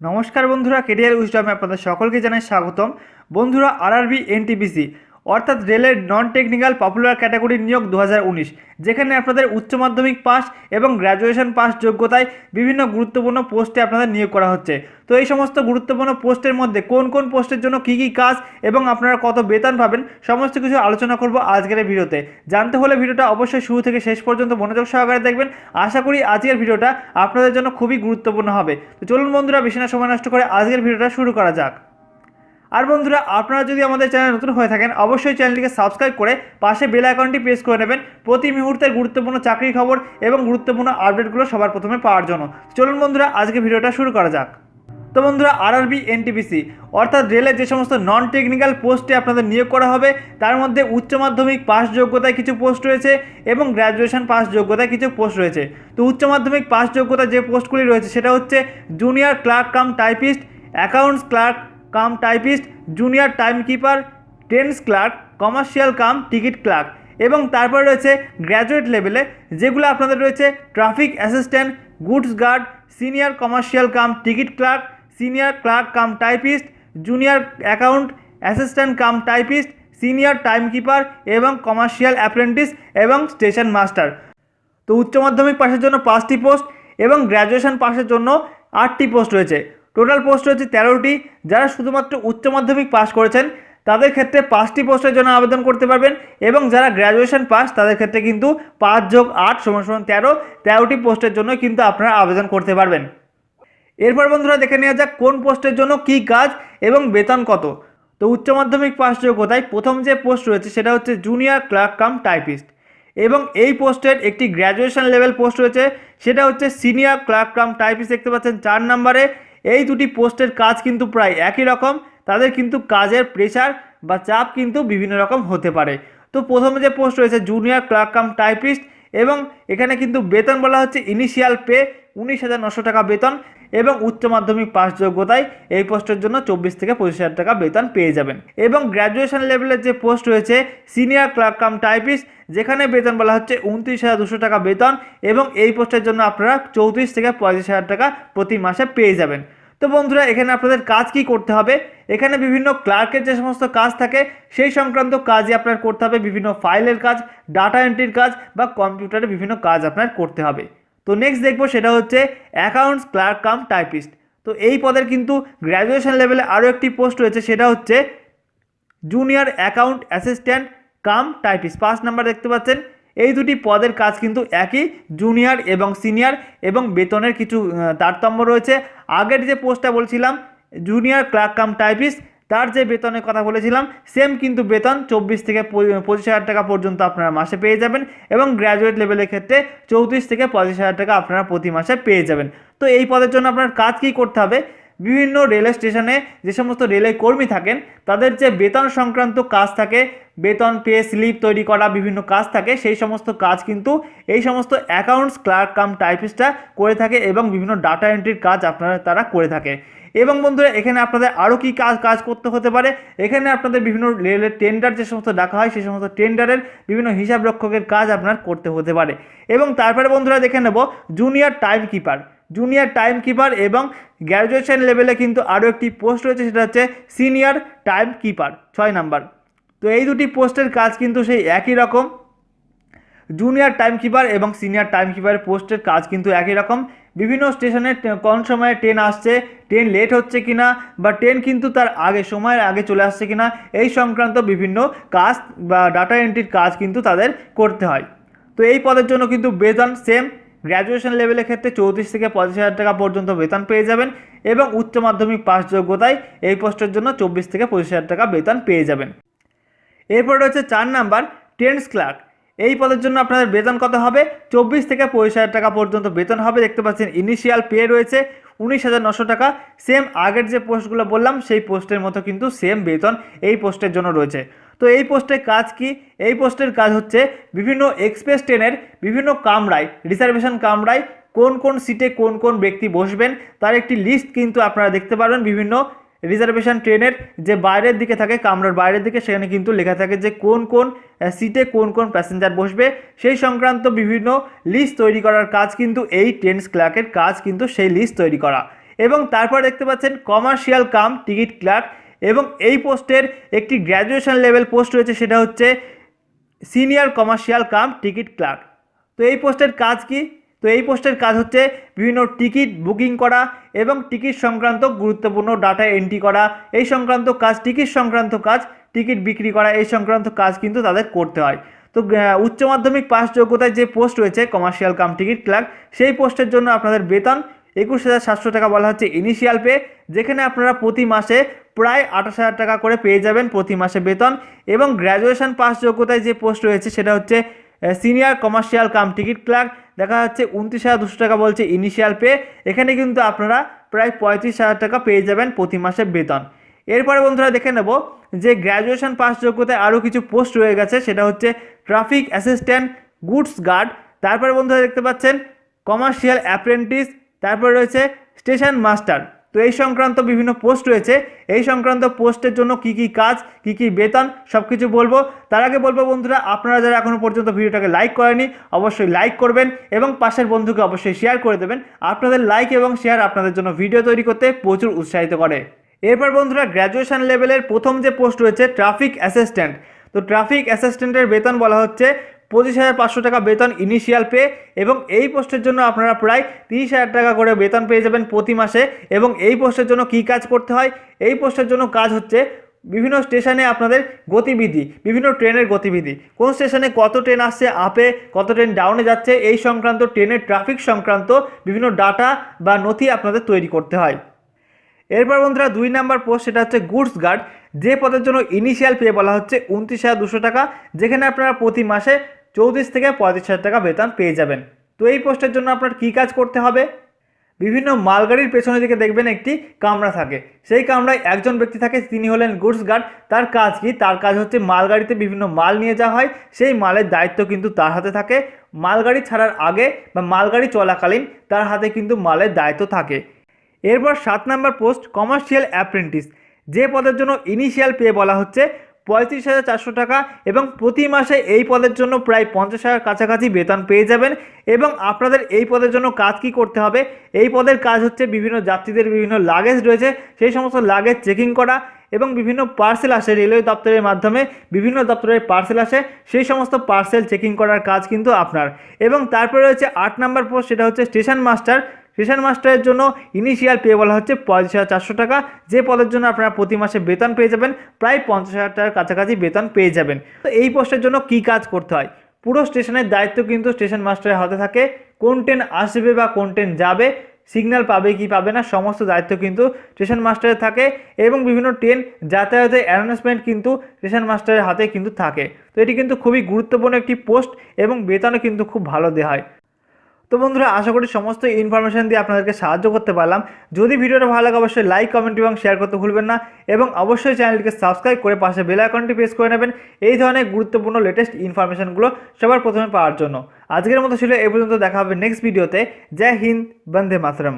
নমস্কার বন্ধুরা কেরিয়ার উইস্টমে আপনাদের সকলকে জানাই স্বাগতম। বন্ধুরা আরআরবি এনটিপিসি অর্থাৎ রেলের নন টেকনিক্যাল পপুলার ক্যাটাগরির নিয়োগ দু হাজার উনিশ, যেখানে আপনাদের উচ্চ মাধ্যমিক পাস এবং গ্র্যাজুয়েশন পাস যোগ্যতায় বিভিন্ন গুরুত্বপূর্ণ পোস্টে আপনাদের নিয়োগ করা হচ্ছে। তো এই সমস্ত গুরুত্বপূর্ণ পোস্টের মধ্যে কোন কোন পোস্টের জন্য কী কী কাজ এবং আপনারা কত বেতন পাবেন, সমস্ত কিছু আলোচনা করব আজকের এই ভিডিওতে। জানতে হলে ভিডিওটা অবশ্যই শুরু থেকে শেষ পর্যন্ত মনোযোগ সহকারে দেখবেন। আশা করি আজকের ভিডিওটা আপনাদের জন্য খুবই গুরুত্বপূর্ণ হবে। তো চলুন বন্ধুরা, বেশি না সময় নষ্ট করে আজকের ভিডিওটা শুরু করা যাক। আর বন্ধুরা, আপনারা যদি আমাদের চ্যানেল নতুন হয়ে থাকেন, অবশ্যই চ্যানেলটিকে সাবস্ক্রাইব করে পাশে বেল আইকনটি প্রেস করে নেবেন। প্রতি মুহূর্তের গুরুত্বপূর্ণ চাকরির খবর এবং গুরুত্বপূর্ণ আপডেটগুলো সবার প্রথমে পাওয়ার জন্য। চলুন বন্ধুরা, আজকে ভিডিওটা শুরু করা যাক। তো বন্ধুরা আরআরবি এনটিপিসি অর্থাৎ রেলের যে সমস্ত নন টেকনিক্যাল পোস্টে আপনাদের নিয়োগ করা হবে, তার মধ্যে উচ্চ মাধ্যমিক পাস যোগ্যতায় কিছু পোস্ট রয়েছে এবং গ্র্যাজুয়েশন পাস যোগ্যতায় কিছু পোস্ট রয়েছে। তো উচ্চ মাধ্যমিক পাস যোগ্যতা যে পোস্টগুলি রয়েছে, সেটা হচ্ছে junior clerk cum typist accounts clerk cum typist, junior time keeper trains clerk, commercial cum, ticket clerk এবং তারপর রয়েছে গ্র্যাজুয়েট লেভেলে যেগুলো আপনাদের রয়েছে traffic assistant, goods guard, senior commercial cum, ticket clerk, senior clerk cum typist, junior account assistant cum typist, senior time keeper এবং commercial apprentice এবং station master. তো উচ্চ মাধ্যমিক পাশের জন্য পাঁচটি পোস্ট এবং গ্র্যাজুয়েশন পাশের জন্য আটটি পোস্ট রয়েছে। টোটাল পোস্ট হচ্ছে তেরোটি, যারা শুধুমাত্র উচ্চ মাধ্যমিক পাস করেছেন, তাদের ক্ষেত্রে পাঁচটি পোস্টের জন্য আবেদন করতে পারবেন এবং যারা গ্র্যাজুয়েশন পাস তাদের ক্ষেত্রে কিন্তু পাঁচ যোগ আট সমান সমান তেরো, তেরোটি পোস্টের জন্য কিন্তু আপনারা আবেদন করতে পারবেন। এরপর বন্ধুরা দেখে নেওয়া যাক কোন পোস্টের জন্য কী কাজ এবং বেতন কত। তো উচ্চ মাধ্যমিক পাস যোগ্যতায় প্রথম যে পোস্ট রয়েছে সেটা হচ্ছে জুনিয়র ক্লার্ক কাম টাইপিস্ট এবং এই পোস্টের একটি গ্র্যাজুয়েশন লেভেল পোস্ট রয়েছে, সেটা হচ্ছে সিনিয়র ক্লার্ক কাম টাইপিস্ট দেখতে পাচ্ছেন, চার নম্বরে এই দুটি পোস্টের কাজ কিন্তু প্রায় একই রকম, তাদের কিন্তু কাজের প্রেশার বা চাপ কিন্তু বিভিন্ন রকম হতে পারে। তো প্রথমে যে পোস্ট রয়েছে জুনিয়র ক্লার্ক কাম টাইপিস্ট এবং এখানে কিন্তু বেতন বলা হচ্ছে ইনিশিয়াল পে উনিশ হাজার নশো টাকা বেতন। এবং উচ্চ মাধ্যমিক পাস যোগ্যতায় এই পোস্টের জন্য চব্বিশ থেকে পঁচিশ হাজার টাকা বেতন পেয়ে যাবেন। এবং গ্র্যাজুয়েশন লেভেলের যে পোস্ট রয়েছে সিনিয়র ক্লার্ক কাম টাইপিস্ট যেখানে বেতন বলা হচ্ছে উনত্রিশ হাজার দুশো টাকা বেতন এবং এই পোস্টের জন্য আপনারা চৌত্রিশ থেকে পঁয়ত্রিশ হাজার টাকা প্রতি মাসে পেয়ে যাবেন। তো বন্ধুরা, এখানে আপনাদের কাজ কি করতে হবে? এখানে বিভিন্ন ক্লার্কের যে সমস্ত কাজ থাকে, সেই সংক্রান্ত কাজই আপনার করতে হবে। বিভিন্ন ফাইলের কাজ ডাটা এন্ট্রির কাজ বা কম্পিউটারে বিভিন্ন কাজ আপনার করতে হবে। তো নেক্সট দেখব সেটা হচ্ছে অ্যাকাউন্টস ক্লার্ক কাম টাইপিস্ট তো এই পদের কিন্তু গ্র্যাজুয়েশন লেভেলে আরও একটি পোস্ট রয়েছে, সেটা হচ্ছে junior account assistant cum typist পাঁচ নাম্বার দেখতে পাচ্ছেন, এই দুটি পদের কাজ কিন্তু একই জুনিয়র এবং সিনিয়র এবং বেতনের কিছু তারতম্য রয়েছে। আগের যে পোস্টটা বলছিলাম জুনিয়র ক্লার্ক কাম টাইপিস্ট তার যে বেতনের কথা বলেছিলাম সেম কিন্তু বেতন চব্বিশ থেকে পঁচিশ হাজার টাকা পর্যন্ত আপনারা মাসে পেয়ে যাবেন এবং গ্র্যাজুয়েট লেভেলের ক্ষেত্রে চৌত্রিশ থেকে পঁচিশ হাজার টাকা আপনারা প্রতি মাসে পেয়ে যাবেন। তো এই পদের জন্য আপনার কাজ কী করতে হবে? বিভিন্ন রেল স্টেশনে যে সমস্ত রেলের কর্মী থাকেন, তাদের যে বেতন সংক্রান্ত কাজ থাকে, বেতন পে স্লিপ তৈরি করা বিভিন্ন কাজ থাকে, সেই সমস্ত কাজ কিন্তু এই সমস্ত অ্যাকাউন্টস ক্লার্ক কাম টাইপিস্টরা করে থাকে এবং বিভিন্ন ডাটা এন্ট্রির কাজ আপনারা, তারা করে থাকে। এবং বন্ধুরা, এখানে আপনাদের আরও কী কাজ কাজ করতে হতে পারে? এখানে আপনাদের বিভিন্ন রেলের টেন্ডার যে সমস্ত ডাকা হয় সেই সমস্ত টেন্ডারের বিভিন্ন হিসাব রক্ষকের কাজ আপনার করতে হতে পারে। এবং তারপরে বন্ধুরা, দেখে নেব junior time keeper junior time keeper এবং গ্র্যাজুয়েশন লেভেলে কিন্তু আরও একটি পোস্ট রয়েছে, সেটা হচ্ছে সিনিয়র টাইম কিপার ছয় নাম্বার। তো এই দুটি পোস্টের কাজ কিন্তু সেই একই রকম। জুনিয়র টাইম কিপার এবং সিনিয়র টাইম কিপারের পোস্টের কাজ কিন্তু একই রকম। বিভিন্ন স্টেশনে কোন সময়ে ট্রেন আসছে। ট্রেন লেট হচ্ছে কিনা বা ট্রেন কিন্তু তার আগে সময়ের আগে চলে আসছে কিনা, এই সংক্রান্ত বিভিন্ন কাজ বা ডাটা এন্ট্রির কাজ কিন্তু তাদের করতে হয়। তো এই পদের জন্য কিন্তু বেতন সেম গ্র্যাজুয়েশন লেভেলের ক্ষেত্রে চৌত্রিশ থেকে পঁচিশ হাজার টাকা পর্যন্ত বেতন পেয়ে যাবেন এবং উচ্চ মাধ্যমিক পাস যোগ্যতায় এই পোস্টের জন্য চব্বিশ থেকে পঁচিশ হাজার টাকা বেতন পেয়ে যাবেন। এরপর রয়েছে চার নাম্বার টেন্স ক্লার্ক এই পদের জন্য আপনাদের বেতন কত হবে? চব্বিশ থেকে পঁচিশ হাজার টাকা পর্যন্ত বেতন হবে। দেখতে পাচ্ছেন ইনিশিয়াল পে রয়েছে উনিশ হাজার নশো টাকা। সেম আগের যে পোস্টগুলো বললাম, সেই পোস্টের মতো কিন্তু সেম বেতন এই পোস্টের জন্য রয়েছে। তো এই পোস্টের কাজ কি? এই পোস্টের কাজ হচ্ছে বিভিন্ন এক্সপ্রেস ট্রেনের বিভিন্ন কামরায় রিজার্ভেশন কামরায় কোন কোন সিটে কোন কোন ব্যক্তি বসবেন, তার একটি লিস্ট কিন্তু আপনারা দেখতে পারবেন বিভিন্ন রিজার্ভেশন ট্রেনের যে বাইরের দিকে থাকে কামরার বাইরের দিকে, সেখানে কিন্তু লেখা থাকে যে কোন কোন সিটে কোন কোন প্যাসেঞ্জার বসবে। সেই সংক্রান্ত বিভিন্ন লিস্ট তৈরি করার কাজ কিন্তু এই ট্রেন্স ক্লার্কের কাজ কিন্তু সেই লিস্ট তৈরি করা। এবং তারপর দেখতে পাচ্ছেন কমার্শিয়াল কাম টিকিট ক্লার্ক এবং এই পোস্টের একটি গ্র্যাজুয়েশন লেভেল পোস্ট রয়েছে, সেটা হচ্ছে senior commercial cum ticket clerk তো এই পোস্টের কাজ কি? তো এই পোস্টের কাজ হচ্ছে বিভিন্ন টিকিট বুকিং করা এবং টিকিট সংক্রান্ত গুরুত্বপূর্ণ ডাটা এন্ট্রি করা। এই সংক্রান্ত কাজ, টিকিট সংক্রান্ত কাজ, টিকিট বিক্রি করা, এই সংক্রান্ত কাজ কিন্তু তাদের করতে হয়। তো উচ্চ মাধ্যমিক পাস যোগ্যতায় যে পোস্ট রয়েছে, কমার্শিয়াল কাম টিকিট ক্লার্ক, সেই পোস্টের জন্য আপনাদের বেতন একুশ হাজার সাতশো টাকা বলা হচ্ছে ইনিশিয়াল পে, যেখানে আপনারা প্রতি মাসে প্রায় আঠাশ হাজার টাকা করে পেয়ে যাবেন প্রতি মাসে বেতন এবং গ্র্যাজুয়েশন পাস যোগ্যতায় যে পোস্ট রয়েছে, সেটা হচ্ছে senior commercial cum ticket clerk দেখা যাচ্ছে উনত্রিশ হাজার দুশো টাকা বলছে ইনিশিয়াল পে এখানে কিন্তু আপনারা প্রায় পঁয়ত্রিশ হাজার টাকা পেয়ে যাবেন প্রতি মাসে বেতন। এরপরে বন্ধুরা দেখে নেব যে গ্র্যাজুয়েশন পাস যোগ্যতায় আরও কিছু পোস্ট রয়ে গেছে, সেটা হচ্ছে ট্রাফিক অ্যাসিস্ট্যান্ট গুডস গার্ড তারপরে বন্ধুরা দেখতে পাচ্ছেন কমার্শিয়াল অ্যাপ্রেন্টিস তারপরে রয়েছে স্টেশন মাস্টার তো এই সংক্রান্ত বিভিন্ন পোস্ট রয়েছে। এই সংক্রান্ত পোস্টের জন্য কি কি কাজ, কি কি বেতন সব কিছু বলব। তার আগে বলব বন্ধুরা, আপনারা যারা এখনও পর্যন্ত ভিডিওটাকে লাইক করেনি অবশ্যই লাইক করবেন এবং পাশের বন্ধুকে অবশ্যই শেয়ার করে দেবেন। আপনাদের লাইক এবং শেয়ার আপনাদের জন্য ভিডিও তৈরি করতে প্রচুর উৎসাহিত করে। এরপর বন্ধুরা গ্র্যাজুয়েশন লেভেলের প্রথম যে পোস্ট রয়েছে ট্রাফিক অ্যাসিস্ট্যান্ট তো ট্রাফিক অ্যাসিস্ট্যান্টের বেতন বলা হচ্ছে পঁচিশ হাজার পাঁচশো টাকা বেতন ইনিশিয়াল পে এবং এই পোস্টের জন্য আপনারা প্রায় তিরিশ হাজার টাকা করে বেতন পেয়ে যাবেন প্রতি মাসে এবং এই পোস্টের জন্য কী কাজ করতে হয়? এই পোস্টের জন্য কাজ হচ্ছে বিভিন্ন স্টেশনে আপনাদের গতিবিধি, বিভিন্ন ট্রেনের গতিবিধি। কোন স্টেশনে কত ট্রেন আসছে, আপে কত ট্রেন ডাউনে যাচ্ছে, এই সংক্রান্ত ট্রেনের ট্রাফিক সংক্রান্ত বিভিন্ন ডাটা বা নথি আপনাদের তৈরি করতে হয়। এরপর বন্ধুরা দুই নাম্বার পোস্ট সেটা হচ্ছে গুডস গার্ড যে পদের জন্য ইনিশিয়াল পে বলা হচ্ছে উনত্রিশ হাজার দুশো টাকা, যেখানে আপনারা প্রতি মাসে চৌত্রিশ থেকে পঁয়ত্রিশ হাজার টাকা বেতন পেয়ে যাবেন। তো এই পোস্টের জন্য আপনার কী কাজ করতে হবে? বিভিন্ন মালগাড়ির পেছনের দিকে দেখবেন একটি কামরা থাকে। সেই কামরায় একজন ব্যক্তি থাকে, তিনি হলেন গুডস গার্ড তার কাজ কি? তার কাজ হচ্ছে মালগাড়িতে বিভিন্ন মাল নিয়ে যাওয়া হয়। সেই মালের দায়িত্ব কিন্তু তার হাতে থাকে। মালগাড়ি ছাড়ার আগে বা মালগাড়ি চলাকালীন তার হাতে কিন্তু মালের দায়িত্ব থাকে। এরপর সাত নাম্বার পোস্ট কমার্শিয়াল অ্যাপ্রেন্টিস যে পদের জন্য ইনিশিয়াল পে বলা হচ্ছে, পঁয়ত্রিশ হাজার চারশো টাকা এবং প্রতি মাসে এই পদের জন্য প্রায় পঞ্চাশ হাজার কাছাকাছি বেতন পেয়ে যাবেন। এবং আপনাদের এই পদের জন্য কাজ কি করতে হবে? এই পদের কাজ হচ্ছে বিভিন্ন যাত্রীদের বিভিন্ন লাগেজ রয়েছে, সেই সমস্ত লাগেজ চেকিং করা এবং বিভিন্ন পার্সেল আসে রেলওয়ে দপ্তরের মাধ্যমে, বিভিন্ন দপ্তরের পার্সেল আসে, সেই সমস্ত পার্সেল চেকিং করার কাজ কিন্তু আপনার। এবং তারপরে রয়েছে আট নাম্বার পোস্ট সেটা হচ্ছে স্টেশন মাস্টার স্টেশন মাস্টারের জন্য ইনিশিয়াল পে বলা হচ্ছে পঁয়ত্রিশ হাজার চারশো টাকা। যে পদের জন্য আপনারা প্রতি মাসে বেতন পেয়ে যাবেন, প্রায় পঞ্চাশ হাজার টাকার কাছাকাছি বেতন পেয়ে যাবেন। তো এই পোস্টের জন্য কী কাজ করতে হয়? পুরো স্টেশনের দায়িত্ব কিন্তু স্টেশন মাস্টারের হাতে থাকে। কোন ট্রেন আসবে বা কোন ট্রেন যাবে, সিগন্যাল পাবে কি পাবে না, সমস্ত দায়িত্ব কিন্তু স্টেশন মাস্টারের থাকে এবং বিভিন্ন ট্রেন যাতায়াতের অ্যানাউন্সমেন্ট কিন্তু স্টেশন মাস্টারের হাতে কিন্তু থাকে। তো এটি কিন্তু খুবই গুরুত্বপূর্ণ একটি পোস্ট এবং বেতনও কিন্তু খুব ভালো দেওয়া হয়। তো বন্ধুরা, আশা করি সমস্ত ইনফরমেশন দিয়ে আপনাদেরকে সাহায্য করতে পারলাম। যদি ভিডিওটা ভালো লাগে, অবশ্যই লাইক কমেন্ট এবং শেয়ার করতে ভুলবেন না। এবং অবশ্যই চ্যানেলটিকে সাবস্ক্রাইব করে পাশে বেল আইকনটি প্রেস করে নেবেন। এই ধরনের গুরুত্বপূর্ণ লেটেস্ট ইনফরমেশনগুলো সবার প্রথমে পাওয়ার জন্য। আজকের মতো ছিল এ পর্যন্ত, দেখা হবে নেক্সট ভিডিওতে জয় হিন্দ, বন্দে মাতরম।